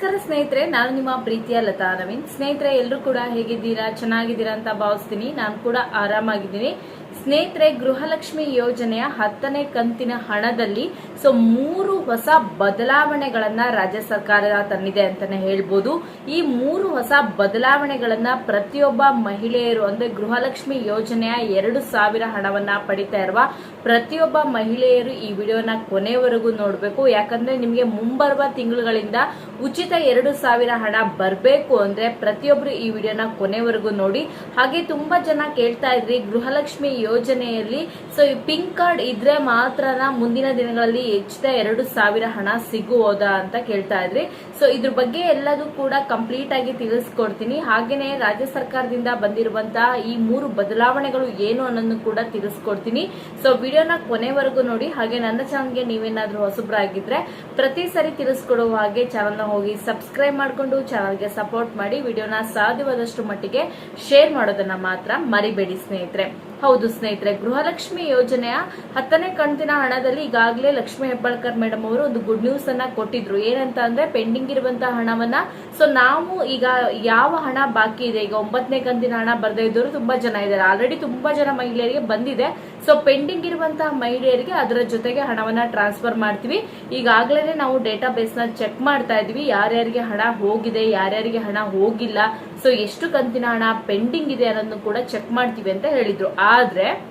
ನಮಸ್ಕಾರ ಸ್ನೇಹಿತರೆ, ನಾನು ನಿಮ್ಮ ಪ್ರೀತಿಯ ಲತಾ ನವೀನ್. ಸ್ನೇಹಿತರೆ, ಎಲ್ಲರೂ ಕೂಡ ಹೇಗಿದ್ದೀರಾ? ಚೆನ್ನಾಗಿದ್ದೀರಾ ಅಂತ ಭಾವಿಸ್ತೀನಿ. ನಾನು ಕೂಡ ಆರಾಮಾಗಿದ್ದೀನಿ. ಸ್ನೇಹಿತರೆ, ಗೃಹಲಕ್ಷ್ಮಿ ಯೋಜನೆಯ ಹತ್ತನೇ ಕಂತಿನ ಹಣದಲ್ಲಿ ಸೊ ಮೂರು ಹೊಸ ಬದಲಾವಣೆಗಳನ್ನ ರಾಜ್ಯ ಸರ್ಕಾರ ತಂದಿದೆ ಅಂತಾನೆ ಹೇಳ್ಬೋದು. ಈ ಮೂರು ಹೊಸ ಬದಲಾವಣೆಗಳನ್ನ ಪ್ರತಿಯೊಬ್ಬ ಮಹಿಳೆಯರು, ಅಂದ್ರೆ ಗೃಹಲಕ್ಷ್ಮಿ ಯೋಜನೆಯ ಎರಡು ಸಾವಿರ ಹಣವನ್ನ ಪಡಿತಾ ಇರುವ ಪ್ರತಿಯೊಬ್ಬ ಮಹಿಳೆಯರು ಈ ವಿಡಿಯೋನ ಕೊನೆವರೆಗೂ ನೋಡಬೇಕು. ಯಾಕಂದ್ರೆ ನಿಮಗೆ ಮುಂಬರುವ ತಿಂಗಳುಗಳಿಂದ ಉಚಿತ ಎರಡು ಸಾವಿರ ಹಣ ಬರಬೇಕು ಅಂದ್ರೆ ಪ್ರತಿಯೊಬ್ರು ಈ ವಿಡಿಯೋನ ಕೊನೆವರೆಗೂ ನೋಡಿ. ಹಾಗೆ ತುಂಬಾ ಜನ ಕೇಳ್ತಾ ಇದ್ರಿ, ಗೃಹಲಕ್ಷ್ಮಿ ಯೋಜನೆಯಲ್ಲಿ. ಸೊ ಈ ಪಿಂಕ್ ಕಾರ್ಡ್ ಇದ್ರೆ ಮಾತ್ರ ಮುಂದಿನ ದಿನಗಳಲ್ಲಿ ಹೆಚ್ಚಿದ ಎರಡು ಸಾವಿರ ಹಣ ಸಿಗುವುದಾ ಅಂತ ಕೇಳ್ತಾ ಇದ್ರಿ. ಸೊ ಇದ್ರ ಬಗ್ಗೆ ಎಲ್ಲದೂ ಕೂಡ ಕಂಪ್ಲೀಟ್ ಆಗಿ ತಿಳಿಸ್ಕೊಡ್ತೀನಿ. ಹಾಗೇನೆ ರಾಜ್ಯ ಸರ್ಕಾರದಿಂದ ಬಂದಿರುವಂತಹ ಈ ಮೂರು ಬದಲಾವಣೆಗಳು ಏನು ಅನ್ನೋದು ಕೂಡ ತಿಳಿಸ್ಕೊಡ್ತೀನಿ. ಸೊ ವಿಡಿಯೋನ ಕೊನೆವರೆಗೂ ನೋಡಿ. ಹಾಗೆ ನನ್ನ ಚಾನಲ್ಗೆ ನೀವೇನಾದ್ರೂ ಹೊಸಬ್ರಾಗಿದ್ರೆ ಪ್ರತಿ ಸರಿ ತಿಳಿಸ್ಕೊಡುವ ಹಾಗೆ ಚಾನಲ್ನ ಹೋಗಿ ಸಬ್ಸ್ಕ್ರೈಬ್ ಮಾಡ್ಕೊಂಡು ಚಾನಲ್ಗೆ ಸಪೋರ್ಟ್ ಮಾಡಿ ವಿಡಿಯೋನ ಸಾಧ್ಯವಾದಷ್ಟು ಮಟ್ಟಿಗೆ ಶೇರ್ ಮಾಡೋದನ್ನ ಮಾತ್ರ ಮರಿಬೇಡಿ ಸ್ನೇಹಿತರೆ. ಹೌದು ಸ್ನೇಹಿತರೆ, ಗೃಹಲಕ್ಷ್ಮಿ ಯೋಜನೆಯ ಹತ್ತನೇ ಕಂತಿನ ಹಣದಲ್ಲಿ ಈಗಾಗಲೇ ಲಕ್ಷ್ಮಿ ಹೆಬ್ಬಾಳ್ಕರ್ ಮೇಡಮ್ ಅವರು ಒಂದು ಗುಡ್ ನ್ಯೂಸ್ ಅನ್ನ ಕೊಟ್ಟಿದ್ರು. ಏನಂತ ಅಂದ್ರೆ ಪೆಂಡಿಂಗ್ ಇರುವಂತಹ ಹಣವನ್ನ ಸೊ ನಾವು ಈಗ ಯಾವ ಹಣ ಬಾಕಿ ಇದೆ? ಈಗ ಒಂಬತ್ತನೇ ಕಂತಿನ ಹಣ ಬರ್ದೇ ಇದ್ದವರು ತುಂಬಾ ಜನ ಇದ್ದಾರೆ. ಆಲ್ರೆಡಿ ತುಂಬಾ ಜನ ಮಹಿಳೆಯರಿಗೆ ಬಂದಿದೆ. ಸೊ ಪೆಂಡಿಂಗ್ ಇರುವಂತಹ ಮಹಿಳೆಯರಿಗೆ ಅದರ ಜೊತೆಗೆ ಹಣವನ್ನ ಟ್ರಾನ್ಸ್ಫರ್ ಮಾಡ್ತೀವಿ. ಈಗಾಗಲೇ ನಾವು ಡೇಟಾ ಬೇಸ್ನ ಚೆಕ್ ಮಾಡ್ತಾ ಇದೀವಿ ಯಾರ್ಯಾರಿಗೆ ಹಣ ಹೋಗಿದೆ, ಯಾರ್ಯಾರಿಗೆ ಹಣ ಹೋಗಿಲ್ಲ. ಸೊ ಎಷ್ಟು ಕಂತಿನ ಹಣ ಪೆಂಡಿಂಗ್ ಇದೆ ಅನ್ನೋದನ್ನು ಕೂಡ ಚೆಕ್ ಮಾಡ್ತೀವಿ ಅಂತ ಹೇಳಿದ್ರು. ಆದ್ರೆ,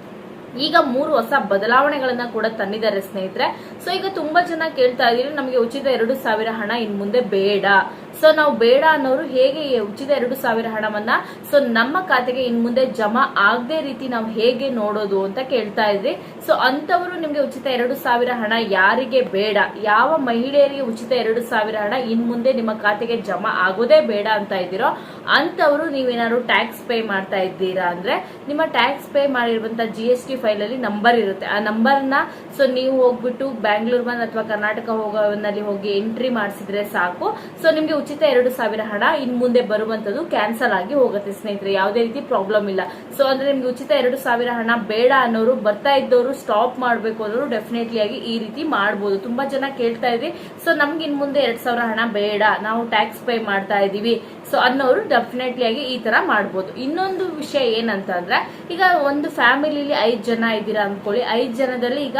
ಈಗ ಮೂರು ಹೊಸ ಬದಲಾವಣೆಗಳನ್ನ ಕೂಡ ತಂದಿದ್ದಾರೆ ಸ್ನೇಹಿತರೆ. ಸೊ ಈಗ ತುಂಬಾ ಜನ ಕೇಳ್ತಾ ಇದೀರಿ ನಮಗೆ ಉಚಿತ ಎರಡು ಸಾವಿರ ಹಣ ಇನ್ ಮುಂದೆ ಬೇಡ. ಸೊ ನಾವು ಬೇಡ ಅನ್ನೋರು ಹೇಗೆ ಉಚಿತ ಎರಡು ಸಾವಿರ ಹಣವನ್ನ ಸೊ ನಮ್ಮ ಖಾತೆಗೆ ಇನ್ ಮುಂದೆ ಜಮಾ ಆಗದೆ ರೀತಿ ನಾವು ಹೇಗೆ ನೋಡೋದು ಅಂತ ಕೇಳ್ತಾ ಇದ್ರಿ. ಸೊ ಅಂತವರು ನಿಮ್ಗೆ ಉಚಿತ ಎರಡು ಸಾವಿರ ಹಣ ಯಾರಿಗೆ ಬೇಡ? ಯಾವ ಮಹಿಳೆಯರಿಗೆ ಉಚಿತ ಎರಡು ಸಾವಿರ ಹಣ ಇನ್ ಮುಂದೆ ನಿಮ್ಮ ಖಾತೆಗೆ ಜಮಾ ಆಗೋದೇ ಬೇಡ ಅಂತ ಇದ್ದೀರೋ ಅಂತವರು ನೀವೇನಾದ್ರು ಟ್ಯಾಕ್ಸ್ ಪೇ ಮಾಡ್ತಾ ಇದ್ದೀರಾ ಅಂದ್ರೆ, ನಿಮ್ಮ ಟ್ಯಾಕ್ಸ್ ಪೇ ಮಾಡಿರುವಂತ ಜಿ ಎಸ್ ಟಿ ಫೈಲ್ ಅಲ್ಲಿ ನಂಬರ್ ಇರುತ್ತೆ. ಆ ನಂಬರ್ನ ಸೊ ನೀವು ಹೋಗ್ಬಿಟ್ಟು ಬ್ಯಾಂಗ್ಳೂರ್ ಬಂದ್ ಅಥವಾ ಕರ್ನಾಟಕ ಹೋಗೋನಲ್ಲಿ ಹೋಗಿ ಎಂಟ್ರಿ ಮಾಡಿಸಿದ್ರೆ ಸಾಕು. ಸೊ ನಿಮ್ಗೆ ಉಚಿತ ಎರಡು ಸಾವಿರ ಹಣ ಇನ್ ಮುಂದೆ ಬರುವಂತದ್ದು ಕ್ಯಾನ್ಸಲ್ ಆಗಿ ಹೋಗುತ್ತೆ ಸ್ನೇಹಿತರೆ, ಯಾವುದೇ ರೀತಿ ಪ್ರಾಬ್ಲಮ್ ಇಲ್ಲ. ಸೊ ಅಂದ್ರೆ ನಿಮ್ಗೆ ಉಚಿತ ಎರಡು ಸಾವಿರ ಹಣ ಬೇಡ ಅನ್ನೋರು, ಬರ್ತಾ ಇದ್ದವರು ಸ್ಟಾಪ್ ಮಾಡಬೇಕು ಅನ್ನೋರು ಡೆಫಿನೆಟ್ಲಿ ಆಗಿ ಈ ರೀತಿ ಮಾಡ್ಬೋದು. ತುಂಬಾ ಜನ ಕೇಳ್ತಾ ಇದ್ರಿ ಸೊ ನಮ್ಗೆ ಇನ್ ಮುಂದೆ ಎರಡ್ ಸಾವಿರ ಹಣ ಬೇಡ, ನಾವು ಟ್ಯಾಕ್ಸ್ ಪೇ ಮಾಡ್ತಾ ಇದೀವಿ ಸೊ ಅನ್ನೋರು ಡೆಫಿನೆಟ್ಲಿ ಆಗಿ ಈ ತರ ಮಾಡ್ಬೋದು. ಇನ್ನೊಂದು ವಿಷಯ ಏನಂತಂದ್ರೆ, ಈಗ ಒಂದು ಫ್ಯಾಮಿಲಿಲಿ ಐದ್ ಜನ ಇದ್ದೀರಾ ಅನ್ಕೊಳ್ಳಿ ಐದ್ ಜನದಲ್ಲಿ ಈಗ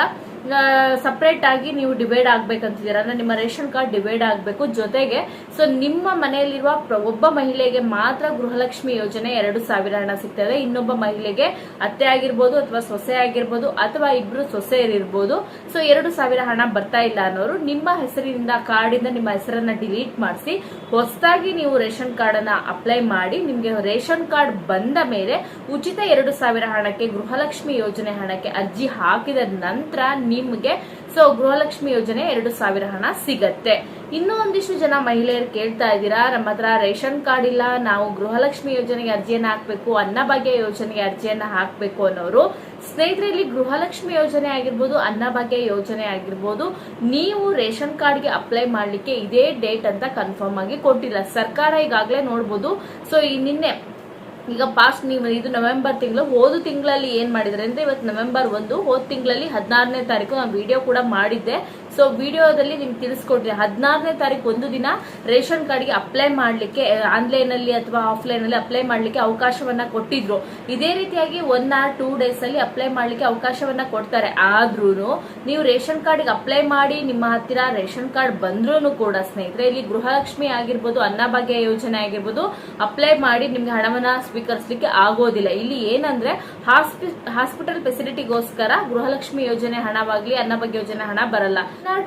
ಸಪ್ರೇಟ್ ಆಗಿ ನೀವು ಡಿವೈಡ್ ಆಗ್ಬೇಕಂತಿದ್ದೀರಾ? ಅಂದ್ರೆ ನಿಮ್ಮ ರೇಷನ್ ಕಾರ್ಡ್ ಡಿವೈಡ್ ಆಗಬೇಕು ಜೊತೆಗೆ ಸೊ ನಿಮ್ಮ ಮನೆಯಲ್ಲಿರುವ ಒಬ್ಬ ಮಹಿಳೆಗೆ ಮಾತ್ರ ಗೃಹಲಕ್ಷ್ಮಿ ಯೋಜನೆ ಎರಡು ಸಾವಿರ ಹಣ ಸಿಗ್ತದೆ ಇನ್ನೊಬ್ಬ ಮಹಿಳೆಗೆ ಅತ್ತೆ ಆಗಿರ್ಬೋದು ಅಥವಾ ಸೊಸೆ ಆಗಿರ್ಬೋದು ಅಥವಾ ಇಬ್ರು ಸೊಸೆಯರಿರ್ಬೋದು ಸೊ ಎರಡು ಸಾವಿರ ಹಣ ಬರ್ತಾ ಇಲ್ಲ ಅನ್ನೋರು ನಿಮ್ಮ ಹೆಸರಿನಿಂದ ಕಾರ್ಡಿಂದ ನಿಮ್ಮ ಹೆಸರನ್ನ ಡಿಲೀಟ್ ಮಾಡಿಸಿ, ಹೊಸದಾಗಿ ನೀವು ರೇಷನ್ ಕಾರ್ಡ್ ಅನ್ನ ಅಪ್ಲೈ ಮಾಡಿ, ನಿಮ್ಗೆ ರೇಷನ್ ಕಾರ್ಡ್ ಬಂದ ಮೇಲೆ ಉಚಿತ ಎರಡು ಸಾವಿರ ಹಣಕ್ಕೆ ಗೃಹಲಕ್ಷ್ಮಿ ಯೋಜನೆ ಹಣಕ್ಕೆ ಅರ್ಜಿ ಹಾಕಿದ ನಂತರ ನಿಮ್ಗೆ. ಸೊ ಗೃಹಲಕ್ಷ್ಮಿ ಯೋಜನೆ ಎರಡು ಸಾವಿರ ಹಣ ಸಿಗತ್ತೆ. ಇನ್ನೂ ಒಂದಿಷ್ಟು ಜನ ಮಹಿಳೆಯರು ಕೇಳ್ತಾ ಇದ್ದೀರಾ, ನಮ್ಮ ಹತ್ರ ರೇಷನ್ ಕಾರ್ಡ್ ಇಲ್ಲ, ನಾವು ಗೃಹಲಕ್ಷ್ಮಿ ಯೋಜನೆಗೆ ಅರ್ಜಿಯನ್ನ ಹಾಕ್ಬೇಕು ಅನ್ನಭಾಗ್ಯ ಯೋಜನೆಗೆ ಅರ್ಜಿಯನ್ನ ಹಾಕ್ಬೇಕು ಅನ್ನೋರು. ಸ್ನೇಹಿತರೆ ಇಲ್ಲಿ ಗೃಹಲಕ್ಷ್ಮಿ ಯೋಜನೆ ಆಗಿರ್ಬೋದು ಅನ್ನಭಾಗ್ಯ ಯೋಜನೆ ಆಗಿರ್ಬೋದು, ನೀವು ರೇಷನ್ ಕಾರ್ಡ್ಗೆ ಅಪ್ಲೈ ಮಾಡಲಿಕ್ಕೆ ಇದೇ ಡೇಟ್ ಅಂತ ಕನ್ಫರ್ಮ್ ಆಗಿ ಕೊಟ್ಟಿಲ್ಲ. ಸರ್ಕಾರ ಈಗಾಗಲೇ ನೋಡ್ಬೋದು. ಸೊ ಈ ನಿನ್ನೆ ಈಗ ಪಾಸ್ಟ್ ನೀವು ಇದು ನವೆಂಬರ್ ತಿಂಗಳು, ಹೋದ ತಿಂಗಳಲ್ಲಿ ಏನು ಮಾಡಿದರೆ ಅಂದ್ರೆ ಇವತ್ತು ನವೆಂಬರ್ ಒಂದು, ಹೋದ ತಿಂಗಳಲ್ಲಿ ಹದಿನಾರನೇ ತಾರೀಕು ನಾನು ವಿಡಿಯೋ ಕೂಡ ಮಾಡಿದ್ದೆ. ಸೊ ವಿಡಿಯೋದಲ್ಲಿ ನಿಮ್ಗೆ ತಿಳಿಸ್ಕೊಡ್ತೀನಿ. ಹದಿನಾರನೇ ತಾರೀಕು ಒಂದು ದಿನ ರೇಷನ್ ಕಾರ್ಡ್ಗೆ ಅಪ್ಲೈ ಮಾಡ್ಲಿಕ್ಕೆ ಆನ್ಲೈನ್ ಅಲ್ಲಿ ಅಥವಾ ಆಫ್ಲೈನ್ ಅಲ್ಲಿ ಅಪ್ಲೈ ಮಾಡ್ಲಿಕ್ಕೆ ಅವಕಾಶವನ್ನ ಕೊಟ್ಟಿದ್ರು. ಇದೇ ರೀತಿಯಾಗಿ ಒನ್ ಆರ್ ಟೂ ಡೇಸ್ ಅಲ್ಲಿ ಅಪ್ಲೈ ಮಾಡ್ಲಿಕ್ಕೆ ಅವಕಾಶವನ್ನ ಕೊಡ್ತಾರೆ. ಆದ್ರೂ ನೀವು ರೇಷನ್ ಕಾರ್ಡ್ಗೆ ಅಪ್ಲೈ ಮಾಡಿ ನಿಮ್ಮ ಹತ್ತಿರ ರೇಷನ್ ಕಾರ್ಡ್ ಬಂದ್ರೂ ಕೂಡ ಸ್ನೇಹಿತರೆ, ಇಲ್ಲಿ ಗೃಹಲಕ್ಷ್ಮಿ ಆಗಿರ್ಬೋದು, ಅನ್ನಭಾಗ್ಯ ಯೋಜನೆ ಆಗಿರ್ಬೋದು ಅಪ್ಲೈ ಮಾಡಿ ನಿಮ್ಗೆ ಹಣವನ್ನ ಸ್ವೀಕರಿಸಲಿಕ್ಕೆ ಆಗೋದಿಲ್ಲ. ಇಲ್ಲಿ ಏನಂದ್ರೆ ಹಾಸ್ಪಿಟಲ್ ಫೆಸಿಲಿಟಿಗೋಸ್ಕರ ಗೃಹಲಕ್ಷ್ಮಿ ಯೋಜನೆ ಹಣವಾಗ್ಲಿ, ಅನ್ನಭಾಗ್ಯ ಯೋಜನೆ ಹಣ ಬರಲ್ಲ.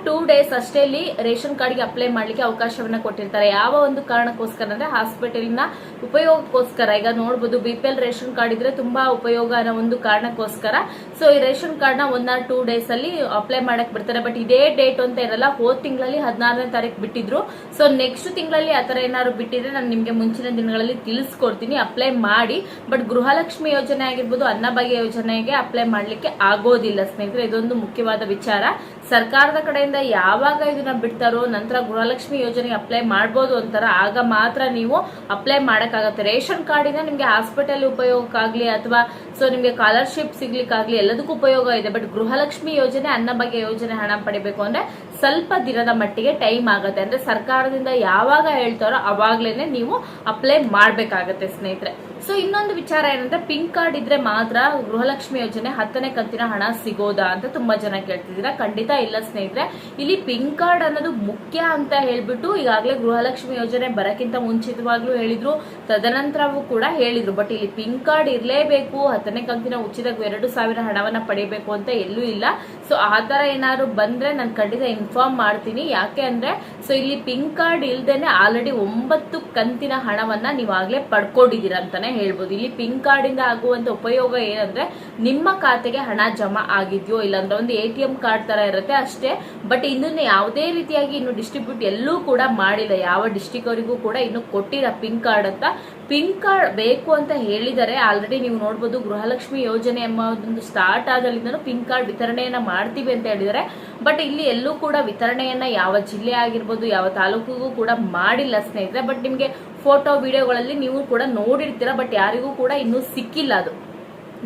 ಟೂ ಡೇಸ್ ಅಷ್ಟೇ ಇಲ್ಲಿ ರೇಷನ್ ಕಾರ್ಡ್ಗೆ ಅಪ್ಲೈ ಮಾಡ್ಲಿಕ್ಕೆ ಅವಕಾಶವನ್ನ ಕೊಟ್ಟಿರ್ತಾರೆ. ಯಾವ ಒಂದು ಕಾರಣಕ್ಕೋಸ್ಕರ ಅಂದ್ರೆ ಹಾಸ್ಪಿಟಲ್ನ ಉಪಯೋಗಕ್ಕೋಸ್ಕರ, ಈಗ ನೋಡಬಹುದು B P L ration card ಇದ್ರೆ ತುಂಬಾ ಉಪಯೋಗ ಅನ್ನೋ ಒಂದು ಕಾರಣಕ್ಕೋಸ್ಕರ. ಸೊ ಈ ರೇಷನ್ ಕಾರ್ಡ್ನ ಒನ್ ಆರ್ ಟೂ ಡೇಸ್ ಅಲ್ಲಿ ಅಪ್ಲೈ ಮಾಡಕ್ ಬಿಡ್ತಾರೆ ಬಟ್ ಇದೇ ಡೇಟ್ ಅಂತ ಇರಲ್ಲ, ಹೋದ್ ತಿಂಗಳಲ್ಲಿ ಹದಿನಾರನೇ ತಾರೀಕು ಬಿಟ್ಟಿದ್ರು. ಸೊ ನೆಕ್ಸ್ಟ್ ತಿಂಗಳಲ್ಲಿ ಆತರ ಏನಾದ್ರು ಬಿಟ್ಟಿದ್ರೆ ನಾನು ನಿಮ್ಗೆ ಮುಂಚಿನ ದಿನಗಳಲ್ಲಿ ತಿಳಿಸ್ಕೊಡ್ತೀನಿ. ಅಪ್ಲೈ ಮಾಡಿ. ಬಟ್ ಗೃಹಲಕ್ಷ್ಮಿ ಯೋಜನೆ ಆಗಿರ್ಬೋದು, ಅನ್ನಭಾಗ್ಯ ಯೋಜನೆಗೆ ಅಪ್ಲೈ ಮಾಡ್ಲಿಕ್ಕೆ ಆಗೋದಿಲ್ಲ ಸ್ನೇಹಿತರೆ. ಇದೊಂದು ಮುಖ್ಯವಾದ ವಿಚಾರ. ಸರ್ಕಾರದ ಕಡೆಯಿಂದ ಯಾವಾಗ ಇದನ್ನ ಬಿಡ್ತಾರೋ ನಂತರ ಗೃಹಲಕ್ಷ್ಮಿ ಯೋಜನೆ ಅಪ್ಲೈ ಮಾಡ್ಬೋದು ಅಂತಾರ, ಆಗ ಮಾತ್ರ ನೀವು ಅಪ್ಲೈ ಮಾಡಕ್ಕಾಗತ್ತೆ. ರೇಷನ್ ಕಾರ್ಡಿಂದ ನಿಮ್ಗೆ ಹಾಸ್ಪಿಟಲ್ ಉಪಯೋಗಕ್ಕಾಗ್ಲಿ ಅಥವಾ ಸೊ ನಿಮ್ಗೆ ಸ್ಕಾಲರ್ಶಿಪ್ ಸಿಗ್ಲಿಕ್ಕಾಗ್ಲಿ ಎಲ್ಲದಕ್ಕೂ ಉಪಯೋಗ ಇದೆ. ಬಟ್ ಗೃಹಲಕ್ಷ್ಮಿ ಯೋಜನೆ, ಅನ್ನ ಬಗ್ಗೆ ಯೋಜನೆ ಹಣ ಪಡಿಬೇಕು ಅಂದ್ರೆ ಸ್ವಲ್ಪ ದಿನದ ಮಟ್ಟಿಗೆ ಟೈಮ್ ಆಗುತ್ತೆ. ಅಂದ್ರೆ ಸರ್ಕಾರದಿಂದ ಯಾವಾಗ ಹೇಳ್ತಾರೋ ಅವಾಗ್ಲೇನೆ ನೀವು ಅಪ್ಲೈ ಮಾಡ್ಬೇಕಾಗತ್ತೆ ಸ್ನೇಹಿತರೆ. ಸೊ ಇನ್ನೊಂದು ವಿಚಾರ ಏನಂದ್ರೆ ಪಿಂಕ್ ಕಾರ್ಡ್ ಇದ್ರೆ ಮಾತ್ರ ಗೃಹಲಕ್ಷ್ಮಿ ಯೋಜನೆ ಹತ್ತನೇ ಕಂತಿನ ಹಣ ಸಿಗೋದಾ ಅಂತ ತುಂಬಾ ಜನ ಕೇಳ್ತಿದ್ದೀರಾ. ಖಂಡಿತ ಇಲ್ಲ ಸ್ನೇಹಿತರೆ. ಇಲ್ಲಿ ಪಿಂಕ್ ಕಾರ್ಡ್ ಅನ್ನೋದು ಮುಖ್ಯ ಅಂತ ಹೇಳ್ಬಿಟ್ಟು ಈಗಾಗಲೇ ಗೃಹಲಕ್ಷ್ಮಿ ಯೋಜನೆ ಬರಕ್ಕಿಂತ ಮುಂಚಿತವಾಗ್ಲೂ ಹೇಳಿದ್ರು. ತದನಂತರವೂ ಕೂಡ ಹೇಳಿದ್ರು. ಬಟ್ ಇಲ್ಲಿ ಪಿಂಕ್ ಕಾರ್ಡ್ ಇರಲೇಬೇಕು. ಹತ್ತನೇ ಕಂತಿನ ಉಚಿತ ಎರಡು ಸಾವಿರ ಹಣವನ್ನ ಪಡೆಯಬೇಕು ಅಂತ ಎಲ್ಲೂ ಇಲ್ಲ. ಸೊ ಆ ತರ ಏನಾದ್ರು ಬಂದ್ರೆ ನಾನು ಖಂಡಿತ ಇನ್ಫಾರ್ಮ್ ಮಾಡ್ತೀನಿ. ಯಾಕೆ ಅಂದ್ರೆ ಸೊ ಇಲ್ಲಿ ಪಿಂಕ್ ಕಾರ್ಡ್ ಇಲ್ದೇನೆ ಆಲ್ರೆಡಿ ಒಂಬತ್ತು ಕಂತಿನ ಹಣವನ್ನ ನೀವಾಗ್ಲೇ ಪಡ್ಕೊಂಡಿದ್ದೀರಾ ಅಂತಾನೆ ಹೇಳ್ಬೋದು. ಇಲ್ಲಿ ಪಿನ್ ಕಾರ್ಡ್ ಇಂದ ಆಗುವಂತ ಉಪಯೋಗ ಏನಂದ್ರೆ ನಿಮ್ಮ ಖಾತೆಗೆ ಹಣ ಜಮಾ ಆಗಿದ್ಯೋ ಇಲ್ಲಾಂದ್ರೆ ಒಂದು ಎ ಟಿ ಎಂ ಕಾರ್ಡ್ ತರ ಇರುತ್ತೆ ಅಷ್ಟೇ. ಬಟ್ ಇನ್ನೂ ಯಾವುದೇ ರೀತಿಯಾಗಿ ಇನ್ನು ಡಿಸ್ಟ್ರಿಬ್ಯೂಟ್ ಎಲ್ಲೂ ಕೂಡ ಮಾಡಿಲ್ಲ. ಯಾವ ಡಿಸ್ಟಿಕ್ ಅವರಿಗೂ ಕೂಡ ಇನ್ನು ಕೊಟ್ಟಿಲ್ಲ ಪಿನ್ ಕಾರ್ಡ್ ಅಂತ. ಪಿನ್ ಕಾರ್ಡ್ ಬೇಕು ಅಂತ ಹೇಳಿದರೆ ಆಲ್ರೆಡಿ ನೀವು ನೋಡ್ಬೋದು ಗೃಹಲಕ್ಷ್ಮಿ ಯೋಜನೆ ಎಂಬ ಒಂದು ಸ್ಟಾರ್ಟ್ ಆದಲ್ಲಿಂದನು ಪಿನ್ ಕಾರ್ಡ್ ವಿತರಣೆಯನ್ನ ಮಾಡ್ತೀವಿ ಅಂತ ಹೇಳಿದರೆ. ಬಟ್ ಇಲ್ಲಿ ಎಲ್ಲೂ ಕೂಡ ವಿತರಣೆಯನ್ನ ಯಾವ ಜಿಲ್ಲೆ ಆಗಿರ್ಬೋದು ಯಾವ ತಾಲೂಕಿಗೂ ಕೂಡ ಮಾಡಿಲ್ಲ ಸ್ನೇಹಿತರೆ. ಬಟ್ ನಿಮಗೆ ಫೋಟೋ ವಿಡಿಯೋಗಳಲ್ಲಿ ನೀವು ಕೂಡ ನೋಡಿರ್ತೀರ, ಬಟ್ ಯಾರಿಗೂ ಕೂಡ ಇನ್ನೂ ಸಿಕ್ಕಿಲ್ಲ ಅದು.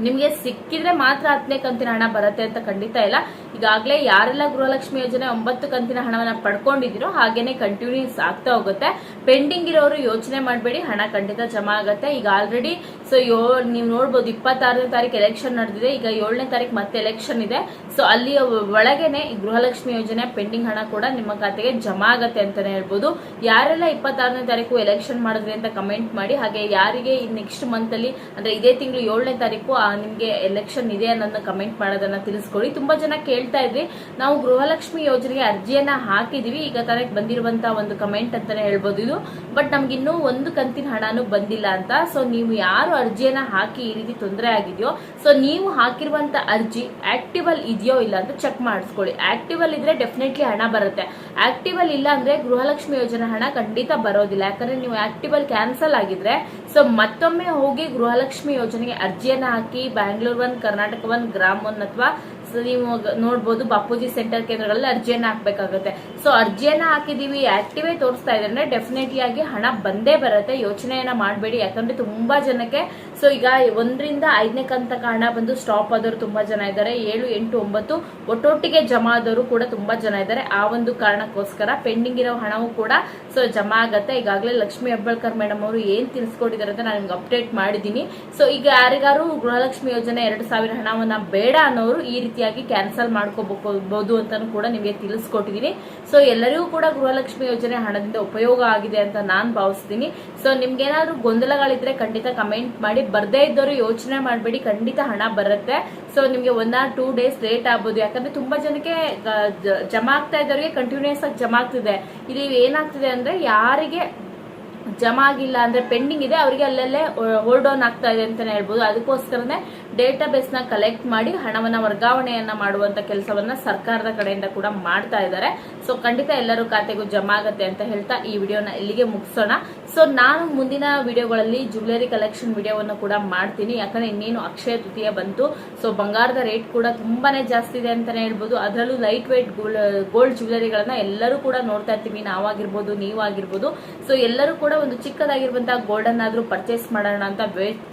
ನಿಮಗೆ ಸಿಕ್ಕಿದ್ರೆ ಮಾತ್ರ ಹತ್ತನೇ ಕಂತಿನ ಹಣ ಬರುತ್ತೆ ಅಂತ ಖಂಡಿತ ಇಲ್ಲ. ಈಗಾಗಲೇ ಯಾರೆಲ್ಲ ಗೃಹಲಕ್ಷ್ಮಿ ಯೋಜನೆ ಒಂಬತ್ತು ಕಂತಿನ ಹಣವನ್ನ ಪಡ್ಕೊಂಡಿದ್ದೀರೋ ಹಾಗೇನೆ ಕಂಟಿನ್ಯೂಸ್ ಆಗ್ತಾ ಹೋಗುತ್ತೆ. ಪೆಂಡಿಂಗ್ ಇರೋರು ಯೋಚನೆ ಮಾಡಬೇಡಿ, ಹಣ ಖಂಡಿತ ಜಮಾ ಆಗುತ್ತೆ. ಈಗ ಆಲ್ರೆಡಿ ಸೊ ಯೋ, ನೀವು ನೋಡ್ಬೋದು ಇಪ್ಪತ್ತಾರನೇ ತಾರೀಕು ಎಲೆಕ್ಷನ್ ನಡೆದಿದೆ. ಈಗ ಏಳನೇ ತಾರೀಕು ಮತ್ತೆ ಎಲೆಕ್ಷನ್ ಇದೆ. ಸೊ ಅಲ್ಲಿ ಒಳಗೇನೆ ಗೃಹಲಕ್ಷ್ಮಿ ಯೋಜನೆ ಪೆಂಡಿಂಗ್ ಹಣ ಕೂಡ ನಿಮ್ಮ ಖಾತೆಗೆ ಜಮಾ ಆಗತ್ತೆ ಅಂತಾನೆ ಹೇಳ್ಬೋದು. ಯಾರೆಲ್ಲ ಇಪ್ಪತ್ತಾರನೇ ತಾರೀಕು ಎಲೆಕ್ಷನ್ ಮಾಡಿದ್ರಿ ಅಂತ ಕಮೆಂಟ್ ಮಾಡಿ, ಹಾಗೆ ಯಾರಿಗೆ ನೆಕ್ಸ್ಟ್ ಮಂತ್ ಅಲ್ಲಿ, ಅಂದ್ರೆ ಇದೇ ತಿಂಗಳು ಏಳನೇ ತಾರೀಕು ನಿಮಗೆ ನಿಮ್ಗೆ ಎಲೆಕ್ಷನ್ ಇದೆ ಅನ್ನೋದನ್ನ ಕಮೆಂಟ್ ಮಾಡೋದನ್ನ ತಿಳಿಸ್ಕೊಡಿ ತುಂಬಾ ಜನ ಕೇಳ್ತಾ ಇದ್ರಿ. ನಾವು ಗೃಹಲಕ್ಷ್ಮಿ ಯೋಜನೆಗೆ ಅರ್ಜಿಯನ್ನ ಹಾಕಿದೀವಿ. ಈಗ ತಾನೇ ಬಂದಿರುವಂತ ಒಂದು ಕಮೆಂಟ್ ಅಂತಾನೆ ಹೇಳ್ಬೋದು ಇದು. ಬಟ್ ನಮ್ಗೆ ಇನ್ನೂ ಒಂದು ಕಂತಿನ ಹಣನು ಬಂದಿಲ್ಲ ಅಂತ. ಸೊ ನೀವು ಯಾರು ಅರ್ಜಿಯನ್ನ ಹಾಕಿ ಈ ರೀತಿ ತೊಂದರೆ ಆಗಿದೆಯೋ ಸೊ ನೀವು ಹಾಕಿರುವಂತ ಅರ್ಜಿ ಆಕ್ಟಿವಲ್ ಇದೆಯೋ ಇಲ್ಲ ಅಂತ ಚೆಕ್ ಮಾಡಿಸ್ಕೊಳ್ಳಿ. ಆಕ್ಟಿವಲ್ ಇದ್ರೆ ಡೆಫಿನೆಟ್ಲಿ ಹಣ ಬರುತ್ತೆ. ಆಕ್ಟಿವಲ್ ಇಲ್ಲ ಅಂದ್ರೆ ಗೃಹಲಕ್ಷ್ಮಿ ಯೋಜನೆ ಹಣ ಖಂಡಿತ ಬರೋದಿಲ್ಲ. ಯಾಕಂದ್ರೆ ನೀವು ಆಕ್ಟಿವಲ್ ಕ್ಯಾನ್ಸಲ್ ಆಗಿದ್ರೆ ಸೊ ಮತ್ತೊಮ್ಮೆ ಹೋಗಿ ಗೃಹಲಕ್ಷ್ಮಿ ಯೋಜನೆಗೆ ಅರ್ಜಿಯನ್ನ ಹಾಕಿ Bangalore one Karnataka one Grama one ಅಥವಾ ನೀವು ನೋಡ್ಬೋದು ಬಾಪೂಜಿ ಸೆಂಟರ್ ಕೇಂದ್ರಗಳಲ್ಲಿ ಅರ್ಜಿಯನ್ನ ಹಾಕ್ಬೇಕಾಗುತ್ತೆ. ಸೊ ಅರ್ಜಿಯನ್ನ ಹಾಕಿದೀವಿ ಆಕ್ಟಿವೇ ತೋರಿಸ್ತಾ ಇದ್ರೆ ಡೆಫಿನೆಟ್ಲಿ ಆಗಿ ಹಣ ಬಂದೇ ಬರುತ್ತೆ, ಯೋಚನೆಯನ್ನ ಮಾಡಬೇಡಿ. ಯಾಕಂದ್ರೆ ತುಂಬಾ ಜನಕ್ಕೆ ಸೊ ಈಗ ಒಂದರಿಂದ ಐದನೇ ಕಂತಕ ಹಣ ಬಂದು ಸ್ಟಾಪ್ ಆದವರು ತುಂಬಾ ಜನ ಇದ್ದಾರೆ. ಏಳು, ಎಂಟು, ಒಂಬತ್ತು, ಒಟ್ಟೊಟ್ಟಿಗೆ ಜಮಾ ಆದವರು ಕೂಡ ತುಂಬಾ ಜನ ಇದ್ದಾರೆ. ಆ ಒಂದು ಕಾರಣಕ್ಕೋಸ್ಕರ ಪೆಂಡಿಂಗ್ ಇರೋ ಹಣವೂ ಕೂಡ ಸೊ ಜಮಾ ಆಗತ್ತೆ. ಈಗಾಗಲೇ ಲಕ್ಷ್ಮಿ ಹೆಬ್ಬಾಳ್ಕರ್ ಮೇಡಮ್ ಅವರು ಏನ್ ತಿಳಿಸ್ಕೊಟ್ಟಿದ್ದಾರೆ ಅಂತ ನಾನು ನಿಮ್ಗೆ ಅಪ್ಡೇಟ್ ಮಾಡಿದ್ದೀನಿ. ಸೊ ಈಗ ಯಾರಿಗಾರು ಗೃಹಲಕ್ಷ್ಮಿ ಯೋಜನೆ ಎರಡು ಸಾವಿರ ಹಣವನ್ನ ಬೇಡ ಅನ್ನೋರು ಈ ರೀತಿಯಾಗಿ ಕ್ಯಾನ್ಸಲ್ ಮಾಡ್ಕೋಬಹುದು ಅಂತಾನು ಕೂಡ ನಿಮಗೆ ತಿಳಿಸ್ಕೊಟ್ಟಿದ್ದೀನಿ ಸೊ ಎಲ್ಲರಿಗೂ ಕೂಡ ಗೃಹಲಕ್ಷ್ಮಿ ಯೋಜನೆ ಹಣದಿಂದ ಉಪಯೋಗ ಆಗಿದೆ ಅಂತ ನಾನು ಭಾವಿಸ್ತೀನಿ. ಸೊ ನಿಮ್ಗೇನಾದ್ರೂ ಗೊಂದಲಗಳಿದ್ರೆ ಖಂಡಿತ ಕಮೆಂಟ್ ಮಾಡಿ. ಬರ್ದೇ ಇದ್ದವರು ಯೋಚನೆ ಮಾಡಬೇಡಿ. ಖಂಡಿತ ಹಣ ಬರುತ್ತೆ. ಸೊ ನಿಮಗೆ one or two days late ಆಗ್ಬೋದು. ಯಾಕಂದ್ರೆ ತುಂಬಾ ಜನಕ್ಕೆ ಜಮಾ ಆಗ್ತಾ ಇದ್ದವರಿಗೆ ಕಂಟಿನ್ಯೂಸ್ ಆಗಿ ಜಮಾ ಆಗ್ತಿದೆ. ಇಲ್ಲಿ ಏನಾಗ್ತಿದೆ ಅಂದ್ರೆ ಯಾರಿಗೆ ಜಮಾ ಆಗಿಲ್ಲ ಅಂದ್ರೆ ಪೆಂಡಿಂಗ್ ಇದೆ, ಅವರಿಗೆ ಅಲ್ಲಲ್ಲೇ ಹೋಲ್ಡ್ ಆನ್ ಆಗ್ತಾ ಇದೆ ಅಂತಾನೆ ಹೇಳ್ಬೋದು. ಅದಕ್ಕೋಸ್ಕರನೇ ಡೇಟಾ ಬೇಸ್ನ ಕಲೆಕ್ಟ್ ಮಾಡಿ ಹಣವನ್ನ ವರ್ಗಾವಣೆಯನ್ನ ಮಾಡುವಂತ ಕೆಲಸವನ್ನ ಸರ್ಕಾರದ ಕಡೆಯಿಂದ ಕೂಡ ಮಾಡ್ತಾ ಇದ್ದಾರೆ. ಸೊ ಖಂಡಿತ ಎಲ್ಲರೂ ಖಾತೆಗೂ ಜಮಾ ಆಗತ್ತೆ ಅಂತ ಹೇಳ್ತಾ ಈ ವಿಡಿಯೋನ ಇಲ್ಲಿಗೆ ಮುಗಿಸೋಣ. ಸೊ ನಾನು ಮುಂದಿನ ವಿಡಿಯೋಗಳಲ್ಲಿ ಜ್ಯುವೆಲರಿ ಕಲೆಕ್ಷನ್ ವಿಡಿಯೋವನ್ನು ಕೂಡ ಮಾಡ್ತೀನಿ. ಯಾಕಂದ್ರೆ ಇನ್ನೇನು ಅಕ್ಷಯ ತೃತೀಯ ಬಂತು. ಸೊ ಬಂಗಾರದ ರೇಟ್ ಕೂಡ ತುಂಬಾನೇ ಜಾಸ್ತಿ ಇದೆ ಅಂತಾನೆ ಹೇಳ್ಬೋದು. ಅದರಲ್ಲೂ ಲೈಟ್ ವೇಟ್ ಗೋಲ್ಡ್ ಜ್ಯುವೆಲರಿಗಳನ್ನ ಎಲ್ಲರೂ ಕೂಡ ನೋಡ್ತಾ ಇರ್ತೀವಿ. ನಾವಾಗಿರ್ಬೋದು, ನೀವಾಗಿರ್ಬೋದು. ಸೊ ಎಲ್ಲರೂ ಕೂಡ ಒಂದು ಚಿಕ್ಕದಾಗಿರುವಂತಹ ಗೋಲ್ಡನ್ ಅನ್ನಾದ್ರೂ ಪರ್ಚೇಸ್ ಮಾಡೋಣ ಅಂತ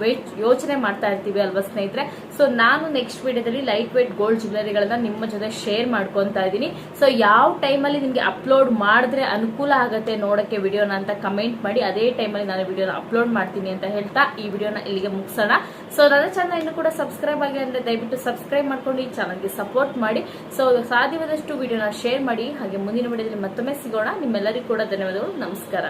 ವೇಟ್ ಯೋಚನೆ ಮಾಡ್ತಾ ಇರ್ತೀವಿ ಅಲ್ವಾ ಸ್ನೇಹಿತರೆ? ಸೊ ನಾನು ನೆಕ್ಸ್ಟ್ ವಿಡಿಯೋದಲ್ಲಿ ಲೈಟ್ ವೇಟ್ ಗೋಲ್ಡ್ ಜ್ಯುವೆಲರಿಗಳನ್ನ ನಿಮ್ಮ ಜೊತೆ ಶೇರ್ ಮಾಡ್ಕೊತಾ ಇದ್ದೀನಿ. ಸೊ ಯಾವ ಟೈಮಲ್ಲಿ ನಿಮಗೆ ಅಪ್ಲೋಡ್ ಮಾಡಿದ್ರೆ ಅನುಕೂಲ ಆಗುತ್ತೆ ನೋಡೋಕ್ಕೆ ವಿಡಿಯೋನ ಅಂತ ಕಮೆಂಟ್ ಮಾಡಿ, ಅದೇ ಟೈಮಲ್ಲಿ ನಾನು ವಿಡಿಯೋನ ಅಪ್ಲೋಡ್ ಮಾಡ್ತೀನಿ ಅಂತ ಹೇಳ್ತಾ ಈ ವಿಡಿಯೋನ ಇಲ್ಲಿಗೆ ಮುಗಿಸೋಣ. ಸೊ ನನ್ನ ಚಾನಲ್ ಇನ್ನು ಕೂಡ ಸಬ್ಸ್ಕ್ರೈಬ್ ಆಗಿ ಅಂದ್ರೆ ದಯವಿಟ್ಟು ಸಬ್ಸ್ಕ್ರೈಬ್ ಮಾಡ್ಕೊಂಡು ಈ ಚಾನಲ್ಗೆ ಸಪೋರ್ಟ್ ಮಾಡಿ. ಸೊ ಸಾಧ್ಯವಾದಷ್ಟು ವಿಡಿಯೋನ ಶೇರ್ ಮಾಡಿ. ಹಾಗೆ ಮುಂದಿನ ವಿಡಿಯೋದಲ್ಲಿ ಮತ್ತೊಮ್ಮೆ ಸಿಗೋಣ. ನಿಮ್ಮೆಲ್ಲರಿಗೂ ಕೂಡ ಧನ್ಯವಾದಗಳು. ನಮಸ್ಕಾರ.